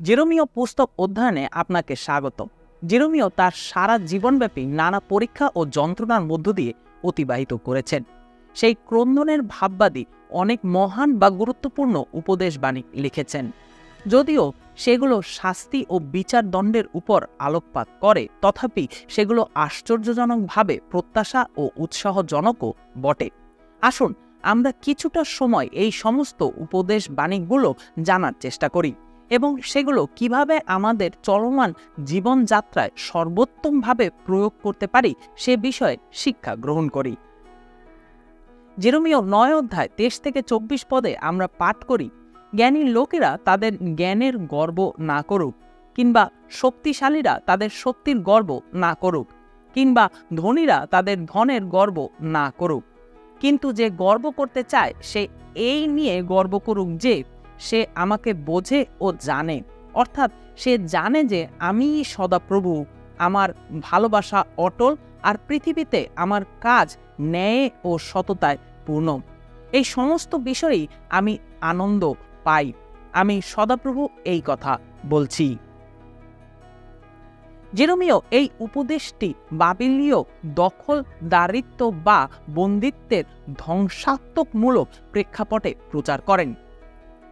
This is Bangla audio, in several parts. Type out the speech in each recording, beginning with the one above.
জেরোমিও পুস্তক অধ্যয়নে আপনাকে স্বাগত জেরোমিও তার সারা জীবনব্যাপী নানা পরীক্ষা ও যন্ত্রণার মধ্য দিয়ে অতিবাহিত করেছেন। সেই ক্রন্দনের ভাববাদী অনেক মহান বা গুরুত্বপূর্ণ উপদেশবাণী লিখেছেন। যদিও সেগুলো শাস্তি ও বিচার দণ্ডের উপর আলোকপাত করে, তথাপি সেগুলো আশ্চর্যজনকভাবে প্রত্যাশা ও উৎসাহজনকও বটে। আসুন আমরা কিছুটা সময় এই সমস্ত উপদেশ বাণীগুলো জানার চেষ্টা করি। এবং সেগুলো কীভাবে আমাদের চলমান জীবনযাত্রায় সর্বোত্তমভাবে প্রয়োগ করতে পারি সে বিষয়ে শিক্ষা গ্রহণ করি। জেরোমিও নয় অধ্যায় তেইশ থেকে চব্বিশ পদে আমরা পাঠ করি জ্ঞানী লোকেরা তাদের জ্ঞানের গর্ব না করুক, কিংবা শক্তিশালীরা তাদের শক্তির গর্ব না করুক, কিংবা ধনীরা তাদের ধনের গর্ব না করুক। কিন্তু যে গর্ব করতে চায়, সে এই নিয়ে গর্ব করুক যে সে আমাকে বোঝে ও জানে। অর্থাৎ সে জানে যে আমি সদাপ্রভু, আমার ভালোবাসা অটল আর পৃথিবীতে আমার কাজ ন্যায় ও সততায় পূর্ণ। এই সমস্ত বিষয়েই আমি আনন্দ পাই। আমি সদাপ্রভু এই কথা বলছি। জেরোমিও এই উপদেশটি বাবিলীয় দখলদারিত্ব বা বন্দিত্বের ধ্বংসাত্মকমূলক প্রেক্ষাপটে প্রচার করেন।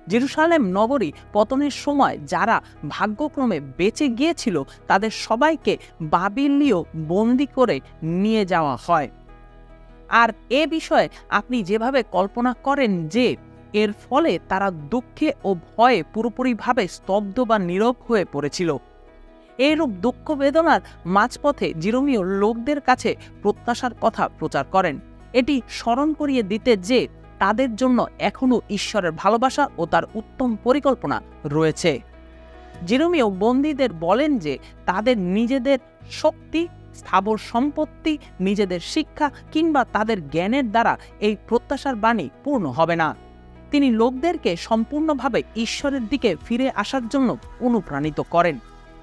জেরুসালেম নগরী পতনের সময় যারা ভাগ্যক্রমে বেঁচে গিয়েছিল, তাদের সবাইকে বাবিলীয় বন্দি করে নিয়ে যাওয়া হয়। আর এ বিষয়ে আপনি যেভাবে কল্পনা করেন যে, এর ফলে তারা দুঃখে ও ভয়ে পুরোপুরিভাবে স্তব্ধ বা নীরব হয়ে পড়েছিল। এইরূপ দুঃখ বেদনার মাঝপথে জিরোমিও লোকদের কাছে প্রত্যাশার কথা প্রচার করেন। এটি স্মরণ করিয়ে দিতে যে তাদের জন্য এখনও ঈশ্বরের ভালোবাসা ও তার উত্তম পরিকল্পনা রয়েছে। জিরোমিও বন্দীদের বলেন যে, তাদের নিজেদের শক্তি, স্থাবর সম্পত্তি, নিজেদের শিক্ষা কিংবা তাদের জ্ঞানের দ্বারা এই প্রত্যাশার বাণী পূর্ণ হবে না। তিনি লোকদেরকে সম্পূর্ণভাবে ঈশ্বরের দিকে ফিরে আসার জন্য অনুপ্রাণিত করেন।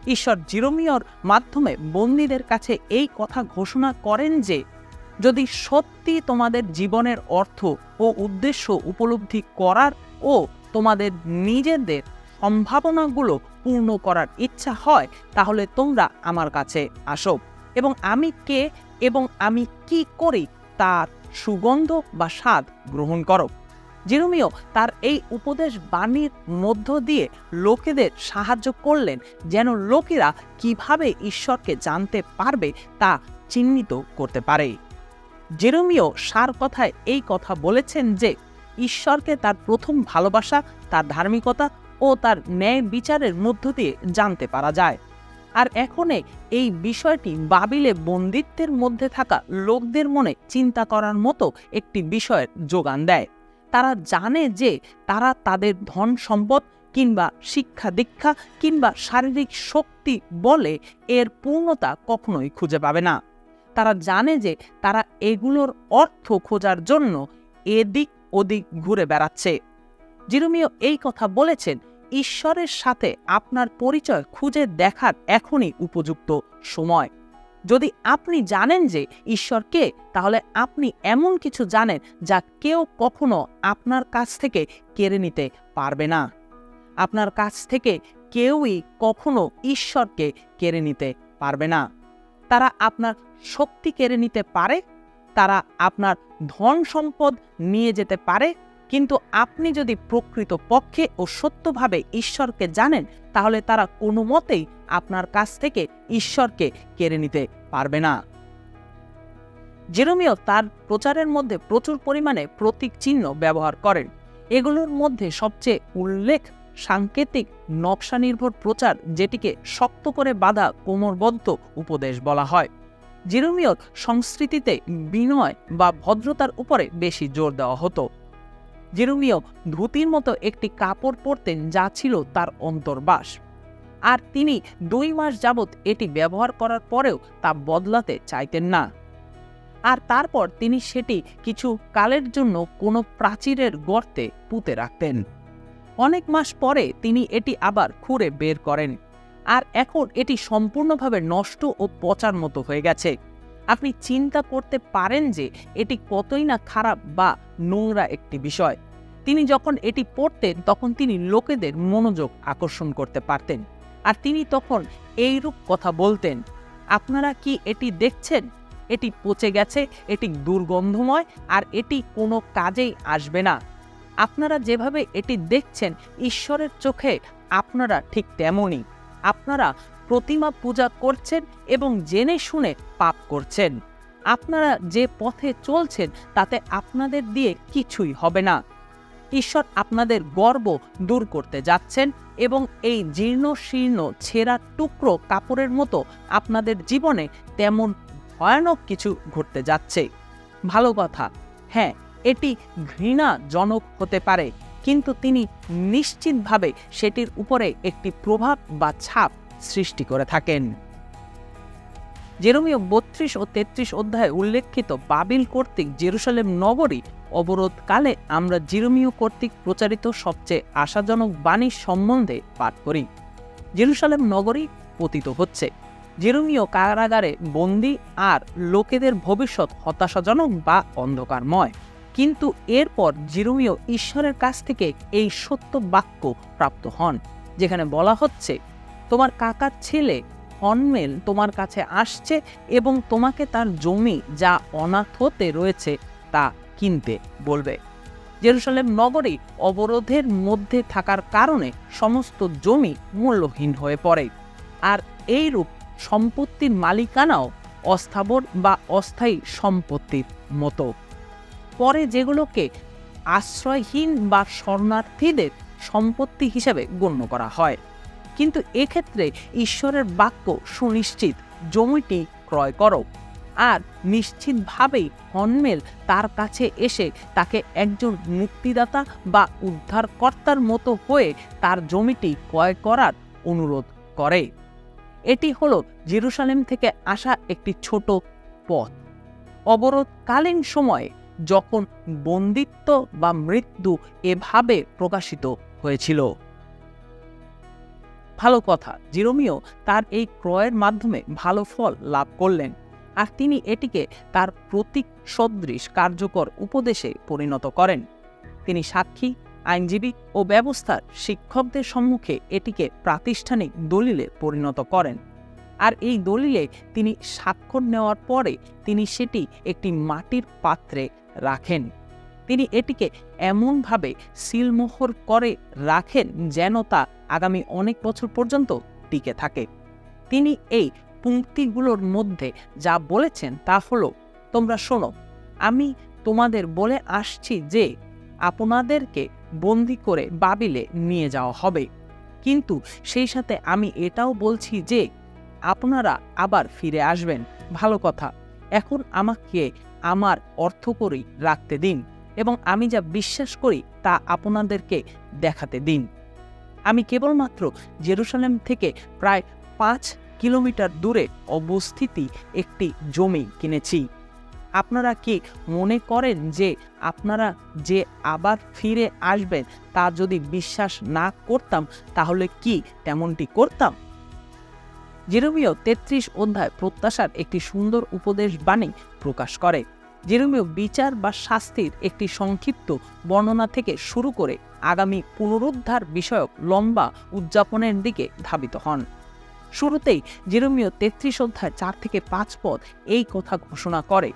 ঈশ্বর জিরোমিয়র মাধ্যমে বন্দীদের কাছে এই কথা ঘোষণা করেন যে যদি সত্যি তোমাদের জীবনের অর্থ ও উদ্দেশ্য উপলব্ধি করার ও তোমাদের নিজেদের সম্ভাবনাগুলো পূর্ণ করার ইচ্ছা হয়, তাহলে তোমরা আমার কাছে আসো। এবং আমি কে এবং আমি কি করি তার সুগন্ধ বা স্বাদ গ্রহণ করো। জেরোমিও তার এই উপদেশ বাণীর মধ্য দিয়ে লোকেদের সাহায্য করলেন, যেন লোকেরা কীভাবে ঈশ্বরকে জানতে পারবে তা চিহ্নিত করতে পারে। জেরোমিও সার কথায় এই কথা বলেছেন যে, ঈশ্বরকে তার প্রথম ভালোবাসা, তার ধার্মিকতা ও তার ন্যায় বিচারের মধ্য দিয়ে জানতে পারা যায়। আর এখনে এই বিষয়টি বাবিলে বন্দিত্বের মধ্যে থাকা লোকদের মনে চিন্তা করার মতো একটি বিষয়ের যোগান দেয়। তারা জানে যে, তারা তাদের ধন সম্পদ কিংবা শিক্ষা দীক্ষা কিংবা শারীরিক শক্তি বলে এর পূর্ণতা কখনোই খুঁজে পাবে না। তারা জানে যে তারা এগুলোর অর্থ খোঁজার জন্য এদিক ওদিক ঘুরে বেড়াচ্ছে। জিরুমিও এই কথা বলেছেন, ঈশ্বরের সাথে আপনার পরিচয় খুঁজে দেখার এখনই উপযুক্ত সময়। যদি আপনি জানেন যে ঈশ্বরকে তাহলে আপনি এমন কিছু জানেন যা কেউ কখনো আপনার কাছ থেকে কেড়ে নিতে পারবে না। আপনার কাছ থেকে কেউই কখনো ঈশ্বরকে কেড়ে নিতে পারবে না। তারা আপনার শক্তি কেড়ে নিতে পারে, তারা আপনার ধন সম্পদ নিয়ে যেতে পারে, কিন্তু আপনি যদি প্রকৃত পক্ষে ও সত্যভাবে ঈশ্বরকে জানেন, তাহলে তারা কোনো মতেই আপনার কাছ থেকে ঈশ্বরকে কেড়ে নিতে পারবে না। জেরোমিও তার প্রচারের মধ্যে প্রচুর পরিমাণে প্রতীক চিহ্ন ব্যবহার করেন। এগুলোর মধ্যে সবচেয়ে উল্লেখ সাংকেতিক নকশা নির্ভর প্রচার যেটিকে শক্ত করে বাঁধা কোমরবদ্ধ উপদেশ বলা হয়। জেরোমিয়র সংস্কৃতিতে বিনয় বা ভদ্রতার উপরে বেশি জোর দেওয়া হতো। জেরুমিও ধুতির মতো একটি কাপড় পরতেন যা ছিল তার অন্তর্বাস। আর তিনি দুই মাস যাবৎ এটি ব্যবহার করার পরেও তা বদলাতে চাইতেন না। আর তারপর তিনি সেটি কিছু কালের জন্য কোনো প্রাচীরের গর্তে পুঁতে রাখতেন। অনেক মাস পরে তিনি এটি আবার খুঁড়ে বের করেন। আর এখন এটি সম্পূর্ণভাবে নষ্ট ও পচার মতো হয়ে গেছে। আপনি চিন্তা করতে পারেন যে এটি কতই না খারাপ বা নোংরা একটি বিষয়। তিনি যখন এটি পড়তেন, তখন তিনি লোকেদের মনোযোগ আকর্ষণ করতে পারতেন। আর তিনি তখন এইরূপ কথা বলতেন, আপনারা কি এটি দেখছেন? এটি পচে গেছে, এটি দুর্গন্ধময়, আর এটি কোনো কাজেই আসবে না। আপনারা যেভাবে এটি দেখছেন, ঈশ্বরের চোখে আপনারা ঠিক তেমনই। আপনারা প্রতিমা পূজা করছেন এবং জেনে শুনে পাপ করছেন। আপনারা যে পথে চলছেন, তাতে আপনাদের দিয়ে কিছুই হবে না। ঈশ্বর আপনাদের গর্ব দূর করতে যাচ্ছেন এবং এই জীর্ণ শীর্ণ ছেঁড়া টুকরো কাপড়ের মতো আপনাদের জীবনে তেমন ভয়ানক কিছু ঘটতে যাচ্ছে। ভালো কথা। হ্যাঁ এটি ঘৃণাজনক হতে পারে, কিন্তু তিনি নিশ্চিতভাবে সেটির উপরে একটি প্রভাব বা ছাপ সৃষ্টি করে থাকেন। জেরোমীয় বত্রিশ ও তেত্রিশ অধ্যায়ে উল্লেখিত বাবিল কর্তৃক জেরুসালেম নগরী অবরোধকালে আমরা জিরোমীয় কর্তৃক প্রচারিত সবচেয়ে আশাজনক বাণী সম্বন্ধে পাঠ করি। জেরুসালেম নগরী পতিত হচ্ছে। জেরুমীয় কারাগারে বন্দি আর লোকেদের ভবিষ্যৎ হতাশাজনক বা অন্ধকারময়। কিন্তু এরপর জিরুমীয় ঈশ্বরের কাছ থেকে এই সত্য বাক্য প্রাপ্ত হন, যেখানে বলা হচ্ছে, তোমার কাকার ছেলে হনমেল তোমার কাছে আসছে এবং তোমাকে তার জমি যা অনাথতে রয়েছে তা কিনতে বলবে। জেরুসালেম নগরী অবরোধের মধ্যে থাকার কারণে সমস্ত জমি মূল্যহীন হয়ে পড়ে। আর এইরূপ সম্পত্তির মালিকানাও অস্থাবর বা অস্থায়ী সম্পত্তির মতো। পরে যেগুলোকে আশ্রয়হীন বা শরণার্থীদের সম্পত্তি হিসেবে গণ্য করা হয়। কিন্তু এক্ষেত্রে ঈশ্বরের বাক্য সুনিশ্চিত, জমিটি ক্রয় করো। আর নিশ্চিতভাবেই হনমেল তার কাছে এসে তাকে একজন মুক্তিদাতা বা উদ্ধারকর্তার মতো হয়ে তার জমিটি ক্রয় করার অনুরোধ করে। এটি হলো জেরুসালেম থেকে আসা একটি ছোট পথ। অবরোধকালীন সময়ে যখন বন্দিত্ব বা মৃত্যু এভাবে প্রকাশিত হয়েছিল। ভালো কথা, জিরোমিও তার এই ক্রয়ের মাধ্যমে ভালো ফল লাভ করলেন আর তিনি এটিকে তার প্রতীক সদৃশ কার্যকর উপদেশে পরিণত করেন। তিনি সাক্ষী, আইনজীবী ও ব্যবস্থার শিক্ষকদের সম্মুখে এটিকে প্রাতিষ্ঠানিক দলিলে পরিণত করেন আর এই দলিলে তিনি স্বাক্ষর নেওয়ার পরে তিনি সেটি একটি মাটির পাত্রে রাখেন। তিনি এটিকে এমনভাবে সিলমোহর করে রাখেন যেন তা আগামী অনেক বছর পর্যন্ত টিকে থাকে। তিনি এই পঙ্ক্তিগুলোর মধ্যে যা বলেছেন তা হলো, তোমরা শোনো, আমি তোমাদের বলে আসছি যে আপনাদেরকে বন্দি করে বাবিলে নিয়ে যাওয়া হবে। কিন্তু সেই সাথে আমি এটাও বলছি যে, আপনারা আবার ফিরে আসবেন। ভালো কথা, এখন আমাকে আমার অর্থ করেই রাখতে দিন এবং আমি যা বিশ্বাস করি তা আপনাদেরকে দেখাতে দিন। আমি কেবলমাত্র জেরুসালেম থেকে প্রায় পাঁচ কিলোমিটার দূরে অবস্থিতি একটি জমি কিনেছি। আপনারা কি মনে করেন যে আপনারা যে আবার ফিরে আসবেন তা যদি বিশ্বাস না করতাম, তাহলে কি তেমনটি করতাম? জেরোমিও তেত্রিশ অধ্যায় প্রত্যাশার একটি সুন্দর উপদেশ বাণী প্রকাশ করে। জেরোমিও বিচার বা শাস্তির একটি সংক্ষিপ্ত বর্ণনা থেকে শুরু করে আগামী পুনরুদ্ধার বিষয়ক লম্বা উদযাপনের দিকে ধাবিত হন। শুরুতেই জেরোমিও তেত্রিশ অধ্যায় চার থেকে পাঁচ পদ এই কথা ঘোষণা করে,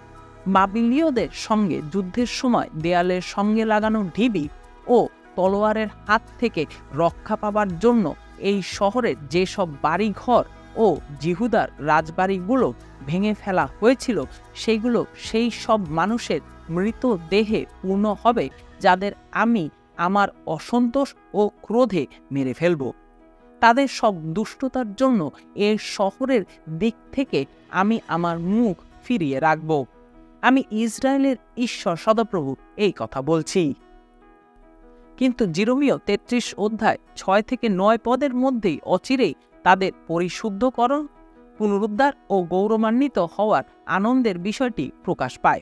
বাবিলীয়দের সঙ্গে যুদ্ধের সময় দেয়ালের সঙ্গে লাগানো ঢিবি ও তলোয়ারের হাত থেকে রক্ষা পাবার জন্য এই শহরের যেসব বাড়িঘর ও জিহুদার রাজবাড়িগুলো ভেঙে ফেলা হয়েছিল, সেইগুলো সেই সব মানুষের মৃতদেহে পূর্ণ হবে যাদের আমি আমার অসন্তোষ ও ক্রোধে মেরে ফেলব। তাদের সব দুষ্টতার জন্য এ শহরের দিক থেকে আমি আমার মুখ ফিরিয়ে রাখব। আমি ইসরায়েলের ঈশ্বর সদাপ্রভু, এই কথা বলছি। কিন্তু জিরোমিও তেত্রিশ অধ্যায় ছয় থেকে নয় পদের মধ্যেই অচিরেই তাদের পরিশুদ্ধকরণ পুনরুদ্ধার ও গৌরবান্বিত হওয়ার আনন্দের বিষয়টি প্রকাশ পায়।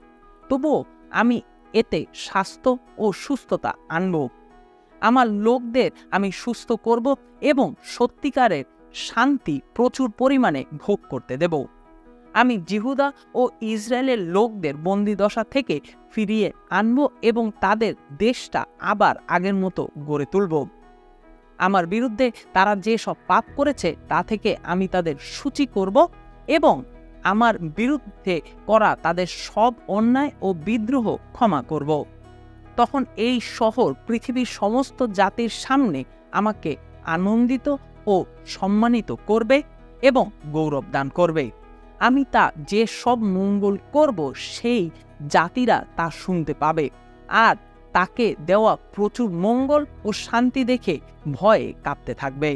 তবুও আমি এতে স্বাস্থ্য ও সুস্থতা আনব। আমার লোকদের আমি সুস্থ করব এবং সত্যিকারের শান্তি প্রচুর পরিমাণে ভোগ করতে দেব। আমি জিহুদা ও ইসরায়েলের লোকদের বন্দিদশা থেকে ফিরিয়ে আনব এবং তাদের দেশটা আবার আগের মতো গড়ে তুলব। আমার বিরুদ্ধে তারা যে সব পাপ করেছে, তা থেকে আমি তাদের সূচি করব এবং আমার বিরুদ্ধে করা তাদের সব অন্যায় ও বিদ্রোহ ক্ষমা করব। তখন এই শহর, পৃথিবীর সমস্ত জাতির সামনে আমাকে আনন্দিত ও সম্মানিত করবে এবং গৌরব দান করবে। আমি তা যে সব মঙ্গল করব, সেই জাতিরা তা শুনতে পাবে। আর তাকে দেওয়া প্রচুর মঙ্গল ও শান্তি দেখে ভয়ে কাঁপতে থাকবে।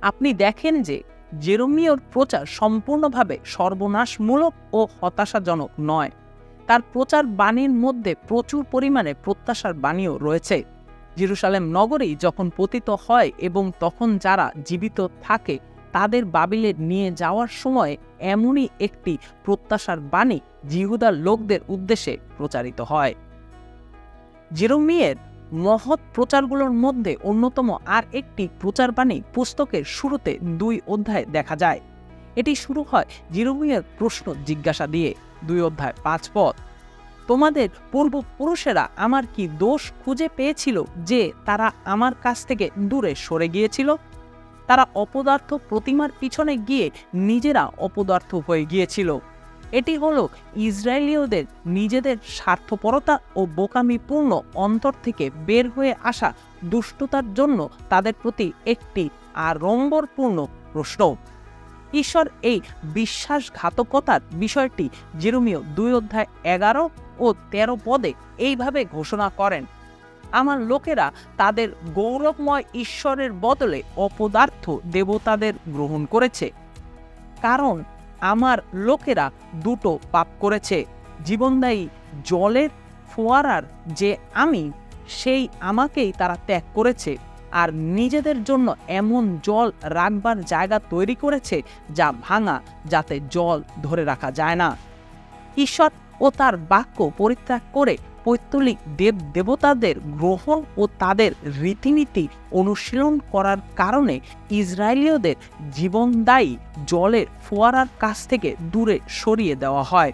আপনি দেখেন যে জেরোমিওর প্রচার সম্পূর্ণভাবে সর্বনাশমূলক ও হতাশাজনক নয়। তার প্রচার বাণীর মধ্যে প্রচুর পরিমাণে প্রত্যাশার বাণীও রয়েছে। জেরুসালেম নগরেই যখন পতিত হয় এবং তখন যারা জীবিত থাকে, তাদের বাবিলে নিয়ে যাওয়ার সময় এমনই একটি প্রত্যাশার বাণী জিহুদার লোকদের উদ্দেশ্যে প্রচারিত হয়। জেরোমিয়ের মহৎ প্রচারগুলোর মধ্যে অন্যতম আর একটি প্রচারবাণী পুস্তকের শুরুতে দুই অধ্যায় দেখা যায়। এটি শুরু হয় জিরোমিয়ের প্রশ্ন জিজ্ঞাসা দিয়ে। দুই অধ্যায় পাঁচ পদ। তোমাদের পূর্বপুরুষেরা আমার কি দোষ খুঁজে পেয়েছিল যে তারা আমার কাছ থেকে দূরে সরে গিয়েছিল? তারা অপদার্থ প্রতিমার পিছনে গিয়ে নিজেরা অপদার্থ হয়ে গিয়েছিল। এটি হলো ইসরায়েলীয়দের নিজেদের স্বার্থপরতা ও বোকামিপূর্ণ অন্তর থেকে বের হয়ে আসা দুষ্টতার জন্য তাদের প্রতি একটি আড়ম্বরপূর্ণ প্রশ্ন। ঈশ্বর এই বিশ্বাসঘাতকতার বিষয়টি জেরুমীয় দুই অধ্যায় এগারো ও তেরো পদে এইভাবে ঘোষণা করেন। আমার লোকেরা তাদের গৌরবময় ঈশ্বরের বদলে অপদার্থ দেবতাদের গ্রহণ করেছে। কারণ আমার লোকেরা দুটো পাপ করেছে। জীবনদায়ী জলের ফোয়ারার যে আমি, সেই আমাকেই তারা ত্যাগ করেছে। আর নিজেদের জন্য এমন জল রাখবার জায়গা তৈরি করেছে যা ভাঙা, যাতে জল ধরে রাখা যায় না। ঈশ্বর ও তার বাক্য পরিত্যাগ করে পৈত্তলিক দেব দেবতাদের গ্রহণ ও তাদের রীতিনীতি অনুশীলন করার কারণে ইসরায়েলীয়দের জীবনদায়ী জলের ফোয়ারার কাছ থেকে দূরে সরিয়ে দেওয়া হয়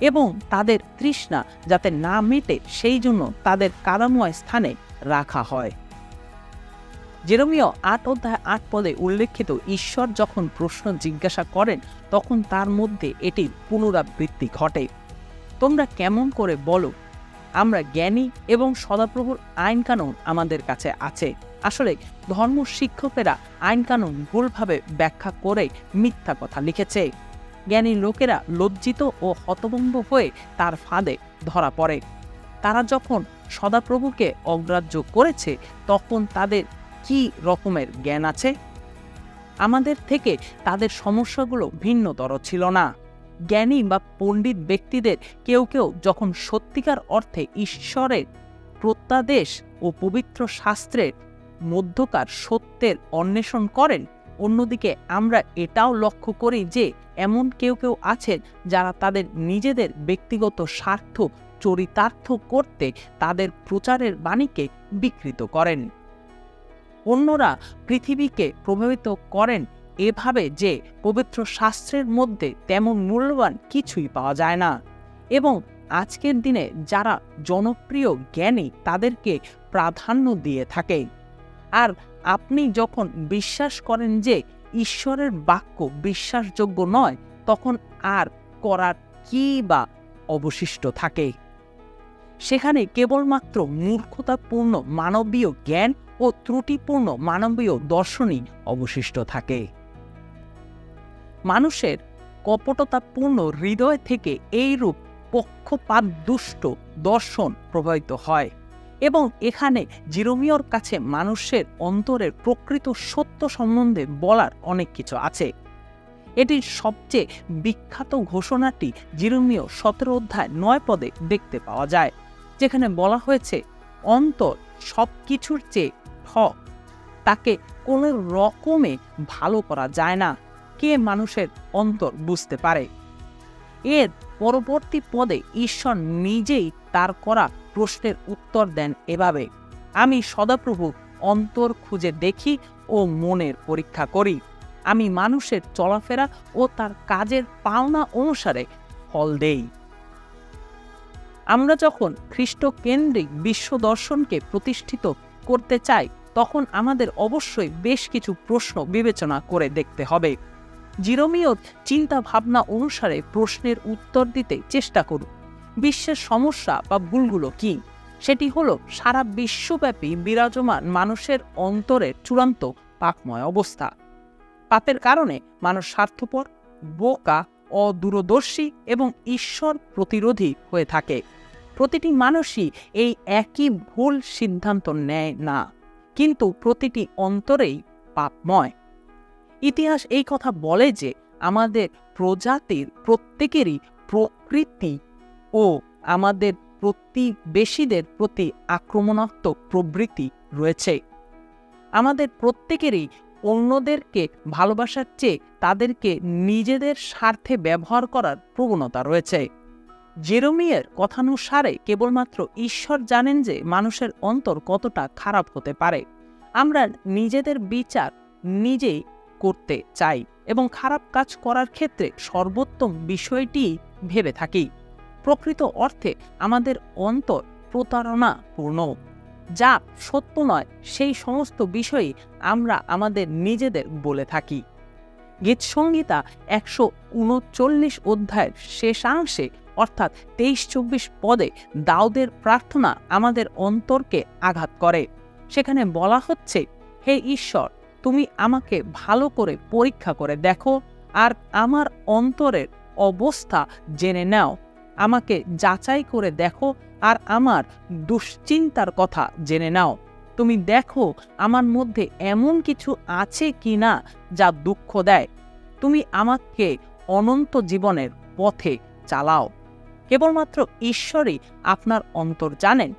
এবং তাদের তৃষ্ণা যাতে না মেটে, সেই জন্য তাদের কাদাময় স্থানে রাখা হয়। জেরমীয় আট অধ্যায় আট পদে উল্লেখিত ঈশ্বর যখন প্রশ্ন জিজ্ঞাসা করেন, তখন তার মধ্যে এটির পুনরাবৃত্তি ঘটে। তোমরা কেমন করে বলো আমরা জ্ঞানী এবং সদাপ্রভুর আইনকানুন আমাদের কাছে আছে। আসলে ধর্ম শিক্ষকেরা আইনকানুন ভুলভাবে ব্যাখ্যা করে মিথ্যা কথা লিখেছে। জ্ঞানী লোকেরা লজ্জিত ও হতভম্ব হয়ে তার ফাঁদে ধরা পড়ে। তারা যখন সদাপ্রভুকে অগ্রাহ্য করেছে, তখন তাদের কি রকমের জ্ঞান আছে? আমাদের থেকে তাদের সমস্যাগুলো ভিন্নতর ছিল না। জ্ঞানী বা পণ্ডিত ব্যক্তিদের কেউ কেউ যখন সত্যিকার অর্থে ঈশ্বরের প্রত্যাদেশ ও পবিত্র শাস্ত্রের মধ্যকার সত্যের অন্বেষণ করেন, অন্যদিকে আমরা এটাও লক্ষ্য করি যে এমন কেউ কেউ আছেন যারা তাদের নিজেদের ব্যক্তিগত স্বার্থ চরিতার্থ করতে তাদের প্রচারের বাণীকে বিকৃত করেন। অন্যরা পৃথিবীকে প্রভাবিত করেন এভাবে যে পবিত্র শাস্ত্রের মধ্যে তেমন মূল্যবান কিছুই পাওয়া যায় না। এবং আজকের দিনে যারা জনপ্রিয় জ্ঞানী তাদেরকে প্রাধান্য দিয়ে থাকে। আর আপনি যখন বিশ্বাস করেন যে ঈশ্বরের বাক্য বিশ্বাসযোগ্য নয়, তখন আর করার কি বা অবশিষ্ট থাকে? সেখানে কেবলমাত্র মূর্খতাপূর্ণ মানবীয় জ্ঞান ও ত্রুটিপূর্ণ মানবীয় দর্শনই অবশিষ্ট থাকে। মানুষের কপটতাপূর্ণ হৃদয় থেকে এইরূপ পক্ষপাত দুষ্ট দর্শন প্রবাহিত হয় এবং এখানে জিরোমিয়র কাছে মানুষের অন্তরের প্রকৃত সত্য সম্বন্ধে বলার অনেক কিছু আছে। এটির সবচেয়ে বিখ্যাত ঘোষণাটি জিরোমিয় সতেরো অধ্যায় নয় পদে দেখতে পাওয়া যায়, যেখানে বলা হয়েছে, অন্তর সব কিছুর চেয়ে ঠক তাকে কোনো রকমে ভালো করা যায় না। কে মানুষের অন্তর বুঝতে পারে? এর পরবর্তী পদে ঈশ্বর নিজেই তার করা প্রশ্নের উত্তর দেন এভাবে, আমি সদাপ্রভু, অন্তর খুঁজে দেখি ও মনের পরীক্ষা করি। আমি মানুষের চলাফেরা ও তার কাজের পাওনা অনুসারে ফল দেই। আমরা যখন খ্রিস্ট কেন্দ্রিক বিশ্ব দর্শনকে প্রতিষ্ঠিত করতে চাই, তখন আমাদের অবশ্যই বেশ কিছু প্রশ্ন বিবেচনা করে দেখতে হবে। জিরোমিওর চিন্তা ভাবনা অনুসারে প্রশ্নের উত্তর দিতে চেষ্টা করুন। বিশ্বের সমস্যা বা ভুলগুলো কি? সেটি হলো সারা বিশ্বব্যাপী বিরাজমান মানুষের অন্তরের চূড়ান্ত পাপময় অবস্থা। পাপের কারণে মানুষ স্বার্থপর, বোকা, অদূরদর্শী এবং ঈশ্বর প্রতিরোধী হয়ে থাকে। প্রতিটি মানুষই এই একই ভুল সিদ্ধান্ত নেয় না, কিন্তু প্রতিটি অন্তরেই পাপময়। ইতিহাস এই কথা বলে যে আমাদের প্রজাতির প্রত্যেকেরই প্রকৃতি ও আমাদের প্রতিবেশীদের প্রতি আক্রমণাত্মক প্রবৃত্তি রয়েছে। আমাদের প্রত্যেকেরই অন্যদেরকে ভালোবাসার চেয়ে তাদেরকে নিজেদের স্বার্থে ব্যবহার করার প্রবণতা রয়েছে। জেরোমিয়ের কথানুসারে কেবলমাত্র ঈশ্বর জানেন যে মানুষের অন্তর কতটা খারাপ হতে পারে। আমরা নিজেদের বিচার নিজেই করতে চাই এবং খারাপ কাজ করার ক্ষেত্রে সর্বোত্তম বিষয়টি ভেবে থাকি। প্রকৃত অর্থে আমাদের অন্তর প্রতারণাপূর্ণ। যা সত্য নয়, সেই সমস্ত বিষয়ে আমরা আমাদের নিজেদের বলে থাকি। গীতসংগীতা একশো উনচল্লিশ অধ্যায়ের শেষাংশে, অর্থাৎ তেইশ চব্বিশ পদে দাউদের প্রার্থনা আমাদের অন্তরকে আঘাত করে। সেখানে বলা হচ্ছে, হে ঈশ্বর তুমি আমাকে ভালো করে পরীক্ষা করে দেখো আর আমার অন্তরের অবস্থা জেনে নাও। আমাকে যাচাই করে দেখো আর আমার দুশ্চিন্তার কথা জেনে নাও। তুমি দেখো আমার মধ্যে এমন কিছু আছে কি না যা দুঃখ দেয়। তুমি আমাকে অনন্ত জীবনের পথে চালাও। কেবলমাত্র ঈশ্বরই আপনার অন্তর জানেন।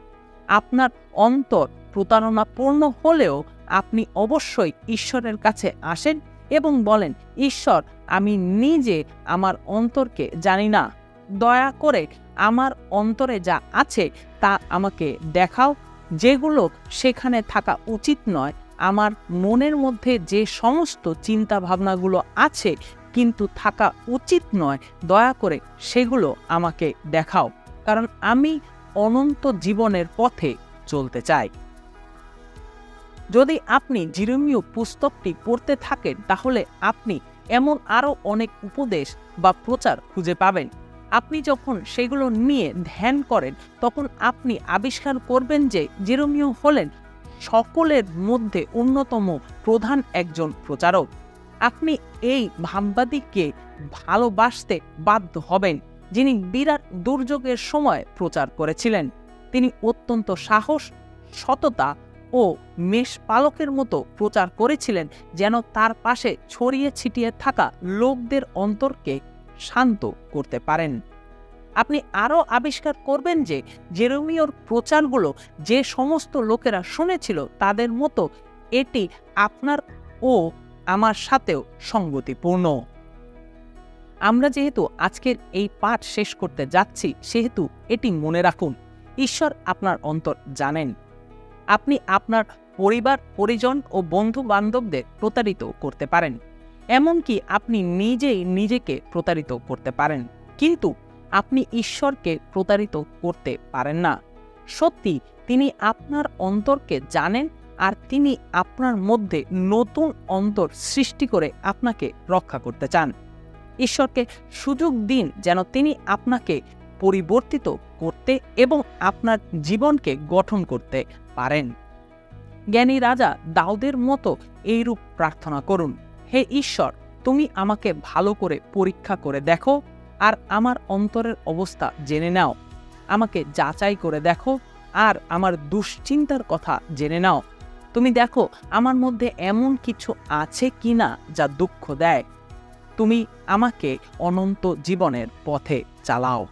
আপনার অন্তর প্রতারণাপূর্ণ হলেও আপনি অবশ্যই ঈশ্বরের কাছে আসেন এবং বলেন, ঈশ্বর, আমি নিজে আমার অন্তরকে জানি না। দয়া করে আমার অন্তরে যা আছে তা আমাকে দেখাও। যেগুলো সেখানে থাকা উচিত নয়, আমার মনের মধ্যে যে সমস্ত চিন্তা ভাবনাগুলো আছে কিন্তু থাকা উচিত নয়, দয়া করে সেগুলো আমাকে দেখাও। কারণ আমি অনন্ত জীবনের পথে চলতে চাই। যদি আপনি জিরোমিও পুস্তকটি পড়তে থাকেন, তাহলে আপনি এমন আরও অনেক উপদেশ বা প্রচার খুঁজে পাবেন। আপনি যখন সেগুলো নিয়ে ধ্যান করেন, তখন আপনি আবিষ্কার করবেন যে জেরোমিও হলেন সকলের মধ্যে অন্যতম প্রধান একজন প্রচারক। আপনি এই ভাববাদীকে ভালোবাসতে বাধ্য হবেন, যিনি বিরাট দুর্যোগের সময় প্রচার করেছিলেন। তিনি অত্যন্ত সাহস, সততা ও মেষ পালকের মতো প্রচার করেছিলেন যেন তার পাশে ছড়িয়ে ছিটিয়ে থাকা লোকদের অন্তরকে শান্ত করতে পারেন। আপনি আরও আবিষ্কার করবেন যে জেরোমিওর প্রচারগুলো যে সমস্ত লোকেরা শুনেছিল তাদের মতো এটি আপনার ও আমার সাথেও সঙ্গতিপূর্ণ। আমরা যেহেতু আজকের এই পাঠ শেষ করতে যাচ্ছি, সেহেতু এটি মনে রাখুন, ঈশ্বর আপনার অন্তর জানেন। আপনি আপনার পরিবার, পরিজন ও বন্ধু বান্ধবদের প্রতারিত করতে পারেন। এমনকি আপনি নিজেই নিজেকে প্রতারিত করতে পারেন। কিন্তু আপনি ঈশ্বরকে প্রতারিত করতে পারেন না। সত্যি, তিনি আপনার অন্তরকে জানেন আর তিনি আপনার মধ্যে নতুন অন্তর সৃষ্টি করে আপনাকে রক্ষা করতে চান। ঈশ্বরকে সুযোগ দিন যেন তিনি আপনাকে পরিবর্তিত করতে এবং আপনার জীবনকে গঠন করতে পারেন। জ্ঞানী রাজা দাউদের মতো এইরূপ প্রার্থনা করুন, হে ঈশ্বর, তুমি আমাকে ভালো করে পরীক্ষা করে দেখো আর আমার অন্তরের অবস্থা জেনে নাও। আমাকে যাচাই করে দেখো আর আমার দুশ্চিন্তার কথা জেনে নাও। তুমি দেখো আমার মধ্যে এমন কিছু আছে কি না যা দুঃখ দেয়। তুমি আমাকে অনন্ত জীবনের পথে চালাও।